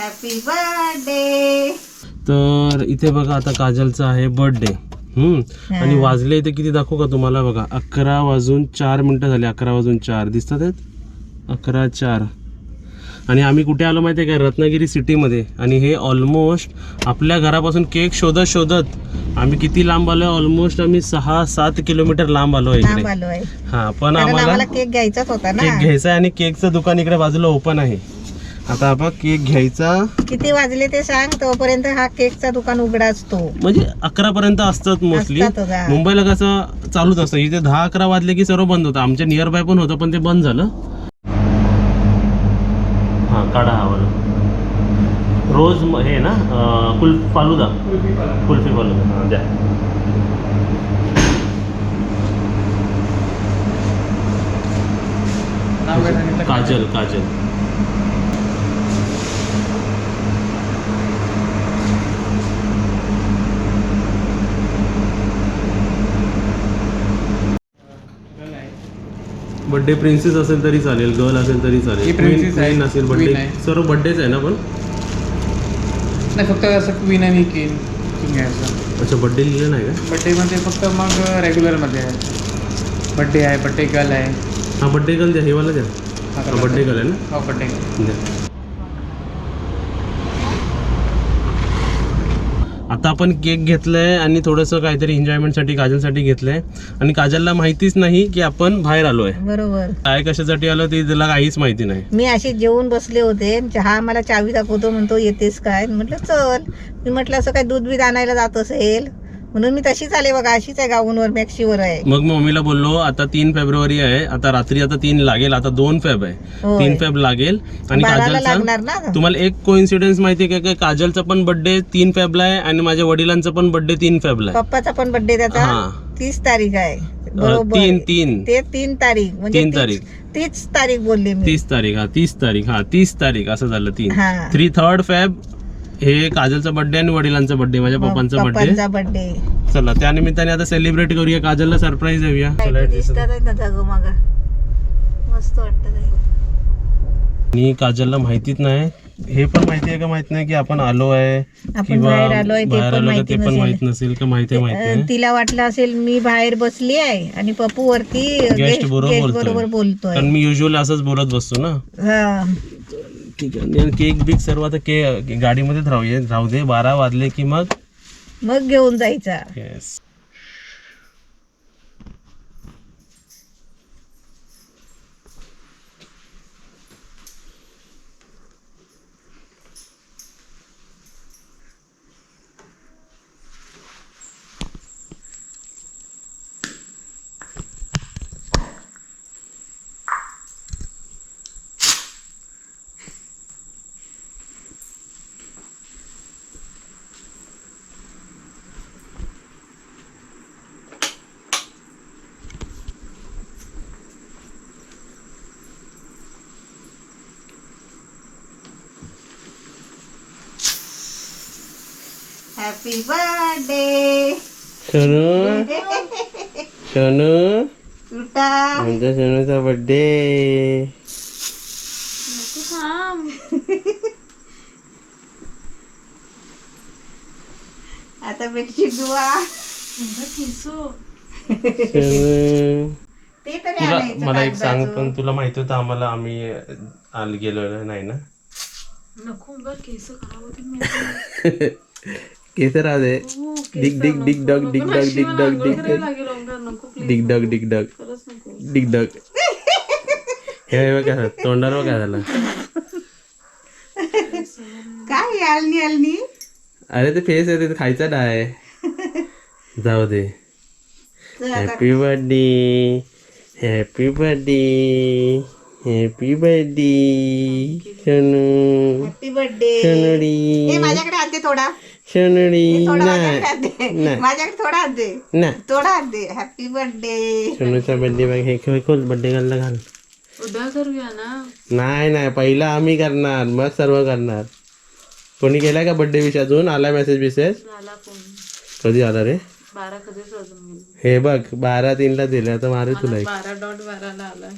Happy birthday तर इथे बघा आता काजलचा आहे बर्थडे हम्म. आणि वाजले इथे किती दाखवू का तुम्हाला? बघा अकरा वाजून चार मिनिटं झाली. अकरा वाजून चार. दिसतात आहेत? अकरा चार. आणि आम्ही कुठे आलो माहिती आहे का? रत्नागिरी सिटीमध्ये. आणि हे ऑलमोस्ट आपल्या घरापासून केक शोधत शोधत आम्ही किती लांब आलो ऑलमोस्ट आम्ही सहा सात किलोमीटर लांब आलो लांब इकडे आहे हा पण आम्हाला आम्हाला केक घ्यायचाच होता ना. केक घ्यायचा आहे आणि केकचं दुकान इकडे बाजूला ओपन आहे. आता आपण केक घ्यायचा. किती वाजले ते सांग तोपर्यंत हा केकचा दुकान उघडा असतो. म्हणजे अकरा पर्यंत असतात मोस्टली. मुंबईला कसं चालूच असतं. इथे दहा अकरा वाजले की सर्व बंद होतं. आमच्या नियर बाय पण होतं पण ते बंद झालं. हा काढा हा. रोज हे ना कुल फालुदा. कुल्फी फालुदा. हा द्या. काजल काजल. बर्थडे प्रिन्सेस असेल तरी चालेल गर्ल असेल तरी चालेल. ही princess आहे, Queen असेल queen बर्थडे आहे. सर्व बर्थडेच आहे ना पण? नाही फक्त असं क्वीन आणि किंग किंग आहे असं. अच्छा बर्थडे लिहिलं नाही का? बड्डेमध्ये फक्त मग रेग्युलरमध्ये आहे. बड्डे आहे बड्डे गर्ल आहे. हा बर्थडे गर्ल द्या हे वाला द्या. हा बर्थडे गर्ल आहे ना? हो बड्डे द्या. आता आपण केक घेतलाय आणि थोडंसं काहीतरी एन्जॉयमेंटसाठी काजलसाठी घेतलंय. आणि काजलला माहितीच नाही की आपण बाहेर आलोय. बरोबर. काय कशासाठी आलो ते त्याला काहीच माहिती नाही. मी अशी जेवून बसले होते. हा मला चावी दाखवतो म्हणतो येतेस काय? म्हटलं चल. मी म्हटलं असं काय दूध बीध आणायला जात असेल? म्हणून मी तशीच आले बघा अशीच आहे गाऊनवर मॅक्सीवर आहे. मग मम्मीला बोललो आता तीन फेब्रुवारी आहे आता रात्री आता तीन लागेल आता दोन फेब आहे. होय. तीन फेब लागेल. आणि बाराला काजलचा लागणार ना? तुम्हाला एक कोइन्सिडेन्स माहिती आहे का की काजलचा पण बर्थडे तीन फेबला आहे आणि माझ्या वडिलांचा पण बर्थडे तीन फेबला आहे. पप्पाचा पण बर्थडे त्याचा? हा. तीस तारीख आहे. बरोबर. तीन तीन. ते तीन तारीख म्हणजे तीन तीच- तारीख. तीच तारीख बोलली मी. तीस तारीख हा तीस तारीख हा तीस तारीख असं झालं तीन. हा. थ्री थर्ड फेब हे काजलचा बर्थडे आणि वडिलांचा बर्थडे माझ्या पप्पांचा बर्थडे पप्पांचा बर्थडे चला त्या निमित्ताने आता सेलिब्रेट करूया. काजलला सरप्राईज देऊया. चला, दिसतात आहे ना जागो मागा. मस्त वाटत आणि काजलला माहितीच नाही. हे पण माहिती आहे का माहीत नाही की आपण आलो आहे आपण बाहेर आलोय ते बाहेर पण आलो का माहिती ते पण नसेल. माहीत नसेल का? माहिती आहे माहीत नाही तिला वाटलं असेल मी बाहेर बसली आहे आणि पप्पू वरती गेस्ट बरोबर guest बोलतोय. बरोबर बोलतोय. कारण मी युजली असंच बोलत बसतो ना. हा. ठीक आहे आणि केक बिक सर्व आता के गाडीमध्येच राहूया राहू दे बारा वाजले की मग मग घेऊन जायचा. Yes happy birthday Sonu Sonu तुटा आमच्या सोनूचा बर्थडे आता बेडशीट धुवा. सोनू ते तरी तुला आणायचं मला एक सांग कागदाचं. पण तुला माहिती होतं आम्हाला आम्ही आल गेलो नाही ना? केस राहू दे डिग डिग डिग डग डिग डग डिग डग डिग डग डिग डग डिग डग डिग डग हे बघ काय झालं तोंडावर काय झालं काय आलनी आलनी अरे ते फेस आहे ते खायचा डाय जाऊ दे. Happy birthday happy birthday happy birthday Sonu happy birthday सोनुडी माझ्याकडे दे थोडा. थोडा नाही नाही. माझ्याकडे थोडा हात दे नाही थोडा हात दे हॅपी बर्थडे सोनूचा बर्थडे बघ हे खोल खोल बर्थडे घालला घाल उद्या करूया ना नाही नाही पहिला आम्ही करणार मग सर्व करणार कोणी केलाय का बर्थडे विश अजून आला मेसेज बिसेज झाला फोन कधी आला रे बारा वाजून गेले हे बघ बारा तीनला दिले आता मारे तुला एक बारा डॉट बाराला आलाय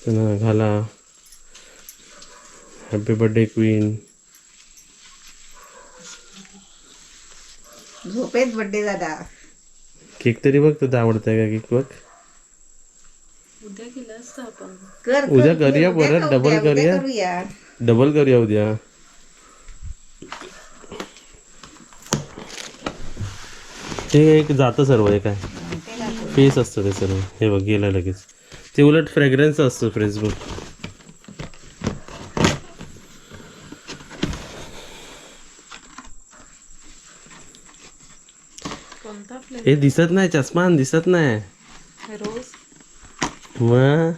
चला घाला हॅपी बर्थडे क्वीन झोपेत बड्डे झाला केक तरी बघ तुझा आवडता का केक बघ? उद्या केलं असतं आपण. कर कर, उद्या कर, करूया उद्या परत, डबल उद्या- करूया. करूया. डबल करूया उद्या. ते एक जातं सर्व हे काय? फेस असतं ते सर्व. हे बघ गेलं लगेच. ते उलट फ्रेग्रन्स असतं बघ कोणता हे दिसत नाही चष्मा दिसत नाही. रोज. मग?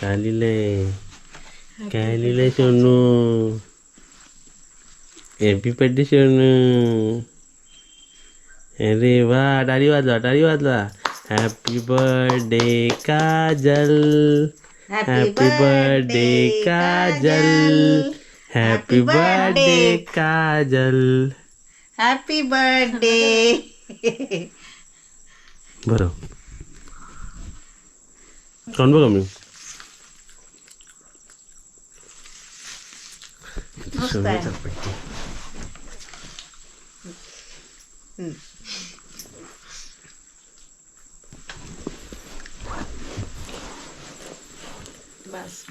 काय लिहिलंय? काय लिहिलंय सोनू? Happy birthday Sonu. अरे वा टाळी वाजवा टाळी वाजवा. Happy birthday Kajal. Happy birthday Kajal. Happy birthday Kajal happy birthday बरं कोण बघा मी मस्त आहे बस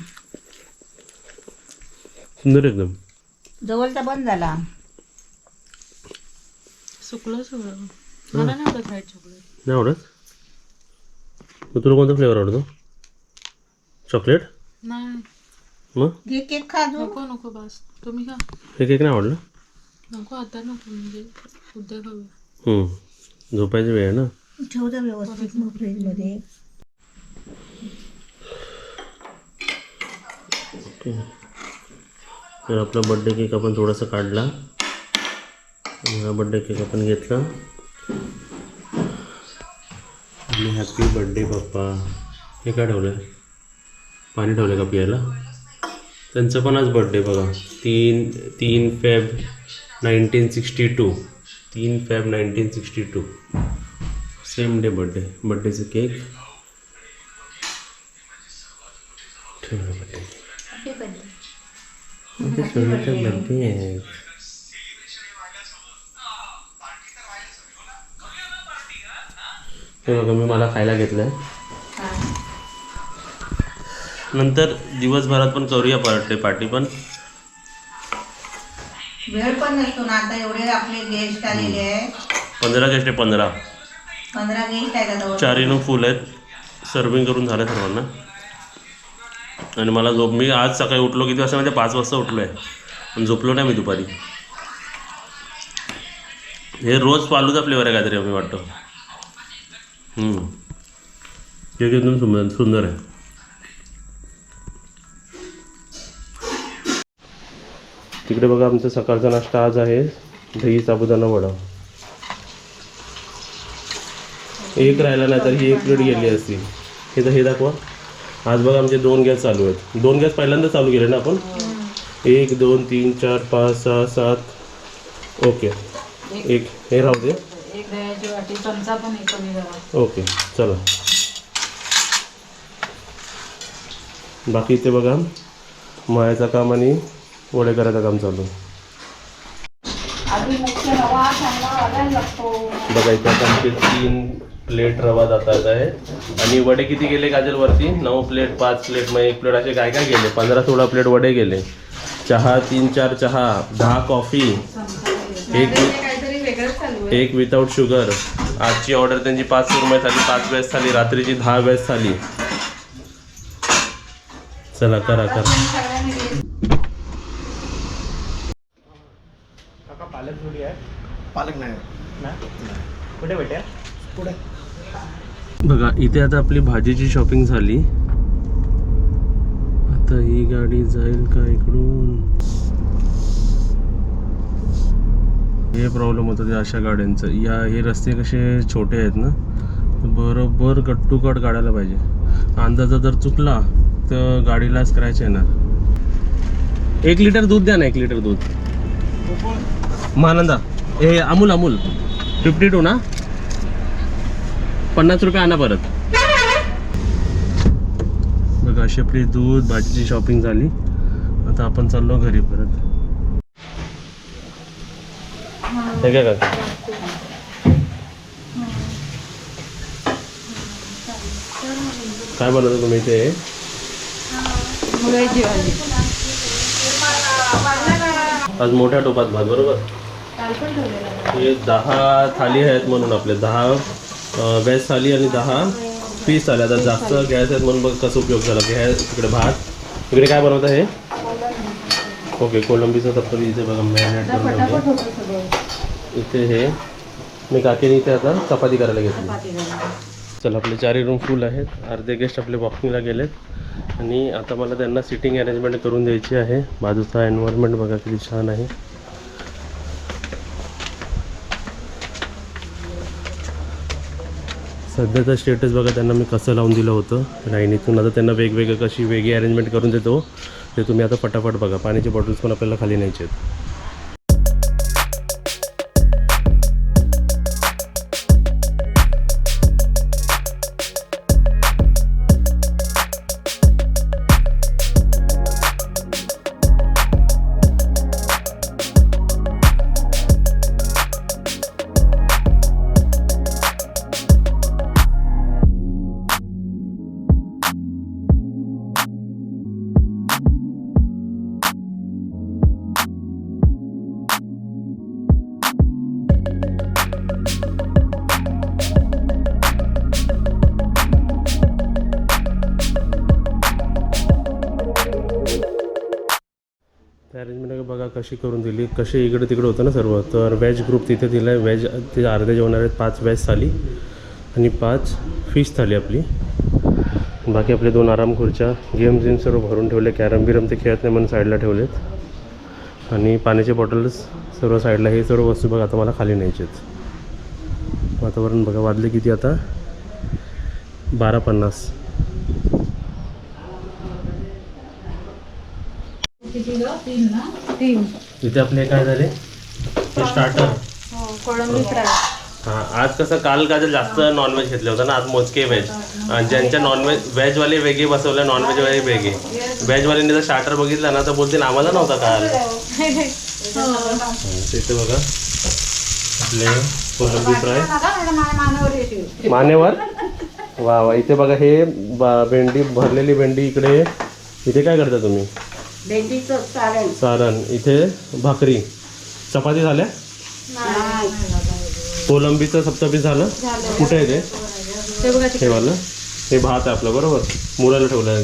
सुंदर एकदम जवळचा बंद झाला. सुकलं सगळं. मला नाही आवडत व्हाईट चॉकलेट नाही आवडत? मग तुला कोणता फ्लेवर आवडतो? चॉकलेट नाही. मग? घे केक खा नको नको बस. तुम्ही खा. हे केक नाही आवडलं? नको आता नको म्हणजे उद्या खाऊया. हम्म. झोपायची वेळ आहे ना? ठेव जा व्यवस्थित मग फ्रीजमध्ये तर आपला बड्डे केक आपण थोडासा काढला. हा बड्डे केक आपण घेतला. आणि हॅपी बड्डे पप्पा. हे काय ठेवलं आहे पाणी ठेवलं का पियाला? त्यांचा पण आज बड्डे बघा. तीन तीन फेब नाईन्टीन सिक्स्टी टू तीन Feb nineteen sixty two same day birthday बड्डेचं केक ठेवलं ते सोन्याचा बड्डे आहे हे। बघा मी मला खायला घेतलंय. नंतर दिवसभरात पण करूया बर्थडे पार्टी पण. वेळ पण नसतो ना आता एवढे आपले गेस्ट आलेले आहे पंधरा गेस्ट आहे पंधरा. पंधरा गेस्ट आहेत आता. फुल आहेत. सर्विंग करून झालं सर्वांना. आणि मला झोप मी आज सकाळी उठलो किती वाजता? म्हणजे पाच वाजता उठलो आहे पण झोपलो नाही मी दुपारी. हे रोज फालूचा फ्लेवर आहे काहीतरी आम्ही वाटतो. केक एकदम सुंदर सुंदर आहे. तिकडे बघा आमचा सकाळचा नाश्ता आज आहे. दही साबुदाणा वडा. एक राहिला नाही तर ही एक प्लेट गेली असती. हे तर हे दाखवा. आज बघा आमचे दोन गॅस चालू आहेत. दोन गॅस पहिल्यांदा चालू केले ना आपण? एक दोन तीन चार पाच सहा सात. ओके. एक. हे राहू दे. ओके. चला. बाकी इथे बघा. मळ्याचं काम आणि वडे करायचं काम चालू. बघा इथे आमचे तीन प्लेट रवा जातात आहे. आणि वडे किती गेले काजल वरती नऊ प्लेट पाच प्लेट मग एक प्लेट असे काय काय गेले? पंधरा सोळा प्लेट वडे गेले. चहा तीन चार चहा दहा कॉफी एक एक विदाऊट शुगर आजची ऑर्डर त्यांची पाच सुरमई झाली पाच वेळेस झाली. रात्रीची दहा वेळेस झाली. चला करा करा. पालक नाही. कुठे भेटे पुढे. बघा इथे आता आपली भाजीची शॉपिंग झाली. आता ही गाडी जाईल का इकडून? हे प्रॉब्लेम होतं ते अशा गाड्यांचं. या हे रस्ते कसे छोटे आहेत ना तर बरोबर कट काढायला पाहिजे. अंदाजा जर चुकला तर गाडीला स्क्रॅच येणार. एक लिटर दूध द्या ना एक लिटर दूध. महानंदा हे अमूल अमूल. फिफ्टी टू ना? पन्नास रुपये आणा परत. बघा अशी आपली दूध भाजीची शॉपिंग झाली. आता आपण चाललो घरी परत. हे काय काका काय बनवतो तुम्ही ते आज मोठ्या टोपात भात बरोबर? हे दहा थाली आहेत म्हणून आपले दहा व्हेज थाली आणि दहा पीस थाली. आता जास्त गॅस आहेत म्हणून बघ कसं उपयोग झाला. गॅस तिकडे भात. इकडे काय बनवतं हे? ओके कोलंबीचं सत्तर इथे बघा मॅरिनेट करून. इथे हे मी काकीने इथे आता चपाती करायला घेतली. चला आपले चारही रूम फुल आहेत. अर्धे गेस्ट आपले वॉकिंगला गेलेत. आणि आता मला त्यांना सिटिंग अरेंजमेंट करून द्यायची आहे. बाजूचा एन्व्हायरमेंट बघा किती छान आहे. सध्याचा स्टेटस बघा त्यांना मी कसं लावून दिलं होतं. लाईनीतून आता त्यांना वेगवेगळं कशी वेगळी अरेंजमेंट करून देतो ते तुम्ही आता फटाफट बघा. पाण्याचे बॉटल्स पण आपल्याला खाली न्यायचे आहेत. कशी करून दिली कशी इकडे तिकडे होतं ना सर्व. तर व्हेज ग्रुप तिथे दिला आहे. व्हेज ते अर्धे जेवणार आहेत. पाच व्हेज थाली आणि पाच फिश थाली आपली. बाकी आपले दोन आराम खुर्च्या गेम जिम सर्व भरून ठेवले. कॅरम बिरम ते खेळत नाही म्हणून साईडला ठेवलेत. आणि पाण्याचे बॉटल्स सर्व साईडला हे सर्व वस्तू बघा आता मला खाली न्यायचे आहेत. वातावरण बघा वाजले किती आता? बारा पन्नास. इथे आपले काय झाले? हे स्टार्टर कोळंबी फ्राय. हां आज कसं काल का जास्त नॉनव्हेज घेतले होतं ना आज मोजके व्हेज आणि ज्यांच्या नॉनव्हेज व्हेजवाले वेगळे बसवले नॉनव्हेजवाले वेगळे. व्हेजवाल्यांनी जर स्टार्टर बघितलं ना तर बोलतील आम्हाला नव्हता काल. तिथे बघा. आपले कोलंबी फ्राय. मानेवर वा वा. इथे बघा हे भेंडी भरलेली भेंडी इकडे. इथे काय करता तुम्ही? भेंडीचं चालेल सारण. इथे भाकरी. चपाती झाल्या? कोलंबीचं सप्तपीस झालं. कुठे आहे ते? बघा हे भात आहे आपलं बरोबर? मुराला ठेवलं आहे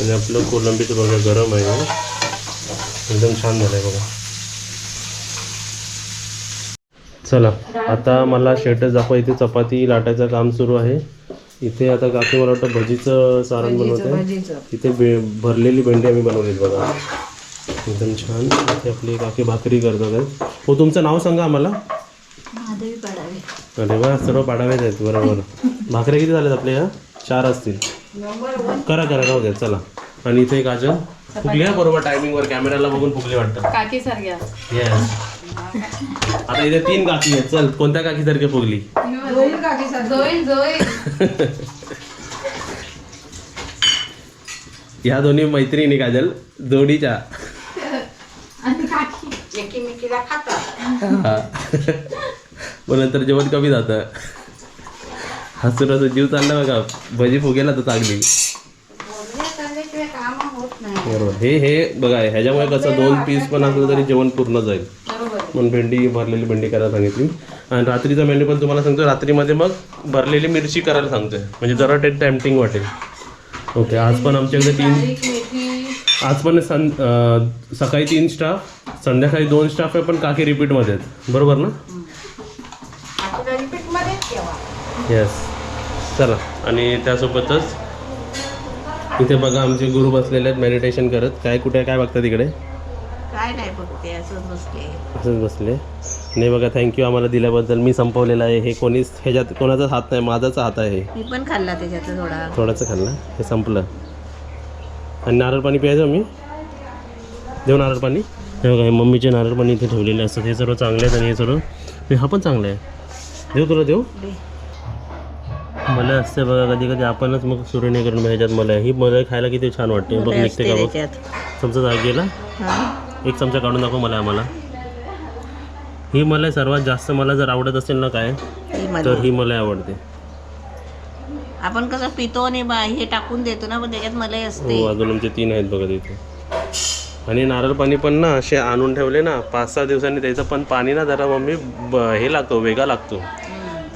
आणि आपलं कोलंबीचं बघा गरम आहे. एकदम छान झालं आहे बघा. चला आता मला स्टेटस दाखवा इथे चपाती लाटायचं काम सुरू आहे. इथे आता काकी मला वाटतं भजीचं सारण बनवत आहे इथे भरलेली भेंडी आम्ही बनवलीत बघा. एकदम छान. इथे आपली काकी भाकरी करतात. आहेत हो तुमचं नाव सांगा आम्हाला. अरे वा सर्व पाडावेच आहेत. बरोबर. भाकऱ्या किती झाल्यात आपल्या चार असतील. करा करा राहू द्या चला. आणि इथे काजल. फुगली आहे बरोबर टायमिंगवर कॅमेऱ्याला बघून फुगली वाटतं. काकी सारख्या. येस आता इथे तीन काकी आहेत. चल कोणत्या काकी सारखी फुगली? जोईन जोईन ह्या दोन्ही मैत्रिणी काजल जोडीच्या. हा. नंतर जेवण कमी जातं हसून हसून जीव चालला बघा. भजी फुगेला तर चांगली. काम होत नाही. बरोबर. हे हे बघा ह्याच्यामुळे कसं दोन पीस पण असलं तरी जेवण पूर्ण जाईल. म्हणून भेंडी भरलेली भेंडी करायला सांगितली. आणि रात्रीचा मेन्यू पण तुम्हाला सांगतो रात्रीमध्ये मग भरलेली मिरची करायला सांगतोय. म्हणजे जरा ते टॅम्पटिंग वाटेल. ओके आज पण आमच्याकडे तीन आज पण सं सकाळी तीन स्टाफ संध्याकाळी दोन स्टाफ आहे पण काकी रिपीटमध्ये आहेत. बरोबर ना? येस चला. आणि त्यासोबतच इथे बघा आमचे गुरु बसलेले आहेत मेडिटेशन करत. काय कुठे काय बघतात तिकडे? काय नाही बघते असंच बसते असंच बसले. नाही बघा थँक्यू आम्हाला दिल्याबद्दल. मी संपवलेलं आहे. हे कोणीच ह्याच्यात कोणाचाच हात नाही माझाच हात आहे मी पण खाल्ला त्याच्यात थोडा. थोडंसं खाल्लं. हे संपलं. आणि नारळ पाणी प्यायचं मी? देऊ नारळ पाणी. हे बघा हे मम्मीचे नारळ पाणी इथे ठेवलेले असतात. हे सर्व चांगले आहेत आणि हे सर्व हे हा पण चांगला आहे. देऊ तुला देऊ मला असते बघा कधी कधी आपणच मग सुरणी करून ह्याच्यात मला ही मला खायला किती छान वाटते. बघ निघते का बघ. चमचा जाग गेला. एक चमचा काढून दाखव मला आम्हाला. ही मलाई सर्वात जास्त मला जर आवडत असेल ना काय ती तर मलाई. ही मलाई आवडते. आपण कसं पितो आणि बा हे टाकून देतो ना पण त्याच्यात मलाई असते. हो अजून आमचे तीन आहेत बघा तिथे. आणि नारळ पाणी पण ना असे आणून ठेवले ना पाच सहा दिवसांनी त्याचं पण पाणी ना जरा मम्मी ब- हे लागतो वेगळा लागतो.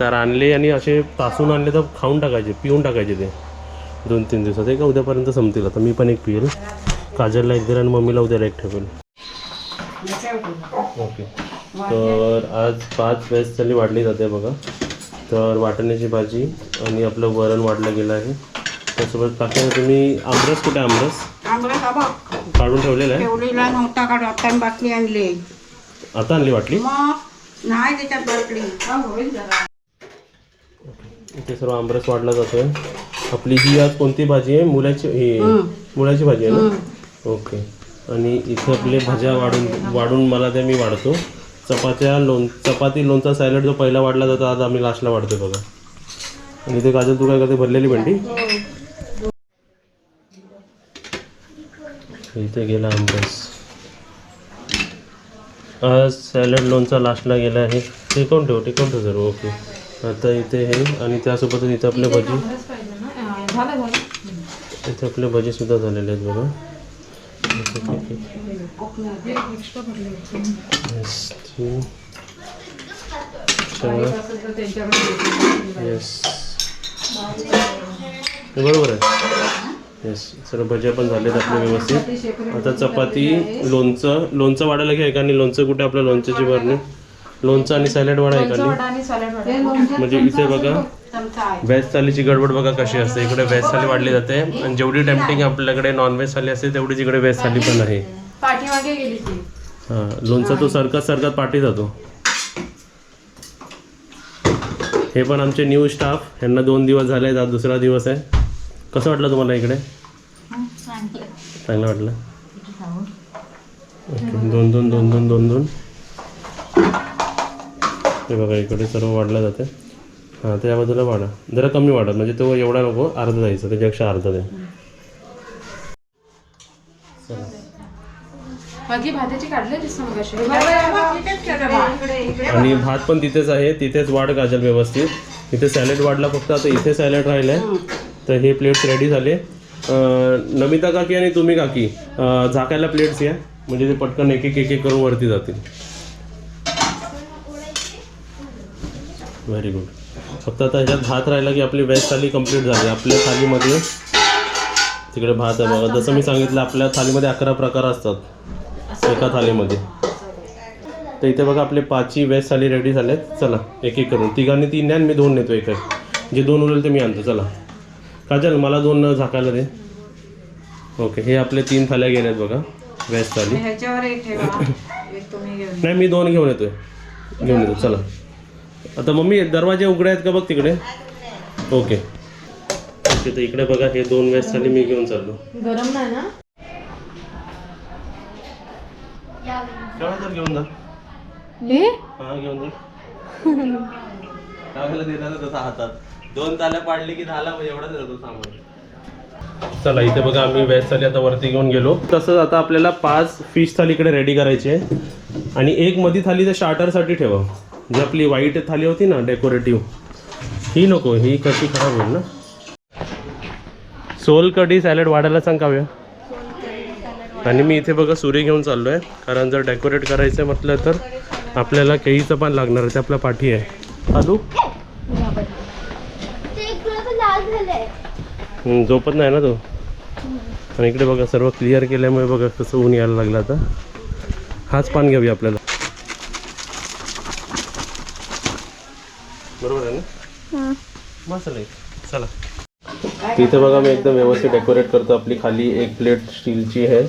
तर आणले आणि असे तासून आणले तर खाऊन टाकायचे पिऊन टाकायचे ते. दोन तीन दिवसात. एक उद्यापर्यंत संपतील आता मी पण एक पिईल. काजलला एक देईल आणि मम्मीला उद्याला एक ठेवेल. ओके. तर आज पाच वेळेस थाली वाढली जाते बघा. तर वाटण्याची भाजी आणि आपलं वरण वाढलं गेलं आहे. त्यासोबत बाकी तुम्ही आमरस कुठे आमरस? काढून ठेवलेला आहे? ठेवलेला नव्हता काढ आता बाटली आणली. आता आणली वाटली नाही त्याच्यात बाटली. इथे सर्व आमरस वाढला जातोय. आपली ही आज कोणती भाजी आहे? मुलाची ही मुलाची भाजी आहे ना? ओके. आणि इथे आपले भाज्या वाढून वाढून मला ते मी वाढतो. चपात्या लोण चपाती लोणचा सॅलड जो पहिला वाढला जातो आज आम्ही लास्टला वाढतोय बघा. आणि इथे काजल तू काय करते? भरलेली भेंडी? इथे गेला आमरस आज सॅलड लोणचा लास्टला गेला आहे. टिकवून ठेव टिकवून ठेव सर ओके. आता इथे हे आणि त्यासोबतच इथे आपले भजी. इथे आपले भजी सुद्धा झालेले आहेत बघा. Yes, तीन. Yes Yes. हे बरोबर आहे येस सर्व भज्या पण झालेत आपले व्यवस्थित आता चपाती लोणचं लोणचं वाढायला घ्या आणि लोणचं कुठे आपलं लोणच्याची भरणी लोणचं आणि सॅलड वाढा एकाने म्हणजे इथे बघा व्हेज थालीची गडबड बघा कशी असते. इकडे व्हेज थाली वाढली जाते. आणि जेवढी टेम्पटिंग आपल्याकडे नॉन व्हेज थाली असते तेवढीच इकडे व्हेज थाली पण आहे. पाठीमागे गेली ती. हां लोणचा तो सरकत सरकत पाठी जातो. हे पण आमचे न्यू स्टाफ यांना दोन दिवस झाले आज दुसरा दिवस आहे. कसं वाटलं तुम्हाला इकडे? चांगलं वाटलं. दोन दोन दोन दोन दोन दोन. हे बघा इकडे सर्व वाढलं जाते. हां त्या बाजूला वाढा. जरा कमी वाढा म्हणजे तो एवढा नको अर्धा जायचं त्याच्यापेक्षा अर्धा द्या. आणि भात पण तिथेच आहे तिथेच वाढ गाजल व्यवस्थित. इथे सॅलड वाढला फक्त आता इथे सॅलड राहिलंय. तर हे प्लेट्स रेडी झाले. नमिता काकी आणि तुम्ही काकी झाकायला प्लेट्स या म्हणजे ते पटकन एक एक एक एक करून वरती जातील. व्हेरी गुड फक्त आता ह्याच्यात भात राहिला की आपली वेज थाली कंप्लीट झाली. आपल्या थालीमध्ये तिकडे भात आहे बघा. जसं मी सांगितलं आपल्या थालीमध्ये अकरा प्रकार असतात. एका थालीमध्ये. तर इथे बघा आपले पाचही वेज थाली रेडी झालेत. चला एक एक करून. तिघांनी तीन द्या मी दोन नेतो एक एक जे दोन उरेल ते मी आणतो. चला. काजल मला दोन झाकायला दे. ओके हे आपले तीन थाल्या गेल्यात बघा. वेज थाली. नाही मी दोन घेऊन येतोय. घेऊन येतो. चला. आता मम्मी दरवाजे उघडे आहेत का बघ तिकडे? ओके. ओके तर इकडे बघा हे दोन वेज थाली मी घेऊन चाललो. गरम नाही ना? तर घेऊन जा. हे हा घेऊन जा. टाकायला देणार तसा हातात? दोन ताल्या पाडले की झाला म्हणजे एवढाच येतो सामान. चला इथे बघा आम्ही व्हेज थाली आता वरती घेऊन गेलो. तसंच आता आपल्याला पाच फिश थाली इकडे रेडी करायची आहे. आणि एक मधी थाली त्या स्टार्टरसाठी ठेवा. जी आपली व्हाईट थाली होती ना डेकोरेटिव्ह ही नको ही कशी खराब होईल ना? सोल कढी सॅलड वाढायला सांग काव्या. आणि मी इथे बघा सुरी घेऊन चाललो आहे कारण जर डेकोरेट करायचं आहे म्हटलं तर आपल्याला केळीचं पण लागणार आहे ते आपल्या पाठी आहे. आलू? झोपत नाही ना तो? आणि इकडे बघा सर्व क्लिअर केल्यामुळे बघा कसं ऊन यायला लागलं आता. हाच पान घ्यावी आपल्याला बरोबर आहे ना चला. इथे बघा मी एकदम व्यवस्थित डेकोरेट करतो. आपली खाली एक प्लेट स्टीलची आहे.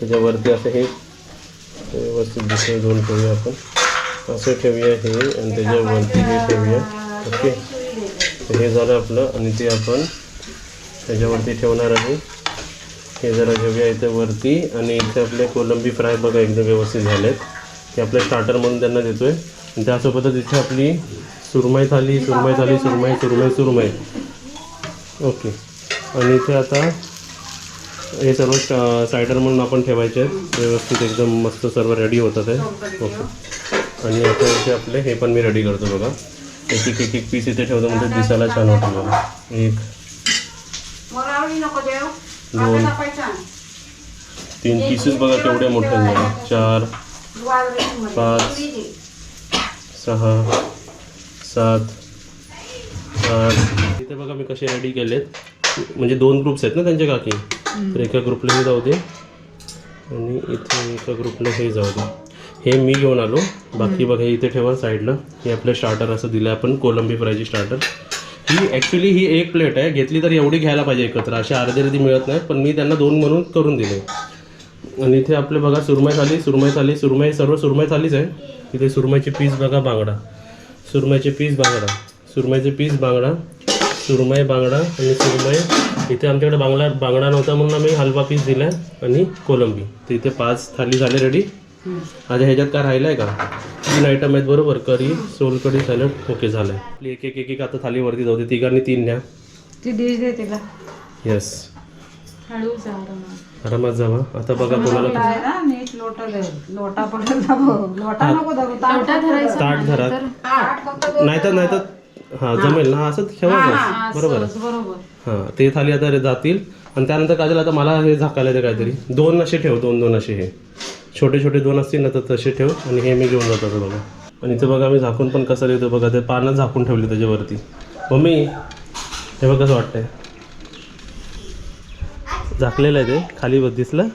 त्याच्यावरती असं हे व्यवस्थित दुसरे दोन ठेवूया आपण. असं ठेवूया हे आणि त्याच्यावरती हे ठेवूया. ओके तर हे झालं आपलं आणि ते आपण त्याच्यावरती ठेवणार आहे. हे जरा घेऊया इथे वरती आणि इथे आपले कोलंबी फ्राय बघा एकदम व्यवस्थित झालेत. ते आपले स्टार्टर म्हणून त्यांना देतोय. आणि त्यासोबतच इथे आपली सुरमई थाली सुरमई थाली सुरमई सुरमई सुरमई. ओके. आणि इथे आता हे सर्व सायडर म्हणून आपण ठेवायचे आहेत. व्यवस्थित एकदम मस्त सर्व रेडी होतात आहे ओके. आणि आता इथे आपले हे पण मी रेडी करतो बघा. एक एक एक पीस इथे ठेवतो म्हणजे दिसायला छान वाटेल बघा. एक दोन तीन पीसेस बघा केवढे मोठे आहेत बघा चार पाच सहा सात आठ इथे बघा मी कसे रेडी केलेत. म्हणजे दोन ग्रुप्स आहेत ना त्यांचे काकी? तर एका ग्रुपला हे जाऊ दे. आणि इथे एका ग्रुपला हे जाऊ दे. हे मी घेऊन आलो. बाकी बघा हे इथे ठेवा साईडला हे आपलं स्टार्टर असं दिलं आपण कोलंबी फ्रायची स्टार्टर ही ॲक्च्युली ही एक प्लेट आहे. घेतली तर एवढी घ्यायला पाहिजे एकत्र. अशी अर्धी अर्धी मिळत नाही पण मी त्यांना दोन म्हणून करून दिले. आणि इथे आपले बघा सुरमई थाली सुरमई थाली सुरमई सर्व सुरमई थालीच आहे. इथे सुरमईचे पीस बघा बांगडा. सुरमईचे पीस बांगडा. सुरमईचे पीस बांगडा. सुरमई बांगडा आणि सुरमई. इथे आमच्याकडे बांगडा बांगडा नव्हता म्हणून आम्ही हलवा पीस दिला आणि कोलंबी. तर इथे पाच थाली झाले रेडी आता ह्याच्यात काय राहिलं आहे का? तीन आयटम आहेत बरोबर. करी सोलकढी सॅलड ओके झालं आहे एक एक एक एक आता थालीवरती जाऊ दे. तिघांनी तीन न्या. ती डिश दे तिला येस आरामात. जावा. आता बघा कोणाला लोटा दे. लोटा पडेल दाबो लोटा नको दाबो ताट लोटा धरायचा ताट नाही धरा. तर ताट फक्त दोन नाही तर नाही तर हां जमेल ना असंच ठेवा बरोबर. हां ते थाली आता रे जातील. आणि त्यानंतर काय आता मला हे झाकायला ते काहीतरी. दोन असे ठेव दोन दोन असे हे. छोटे छोटे दोन असतील ना तर तसे ठेव आणि हे मी घेऊन जातो बघा. आणि इथे बघा मी झाकून पण कसं देतो बघा ते पानं झाकून ठेवली त्याच्यावरती. मम्मी हे बघ कसं वाटतंय. झाकलेलं आहे ते खाली बघ दिसलं?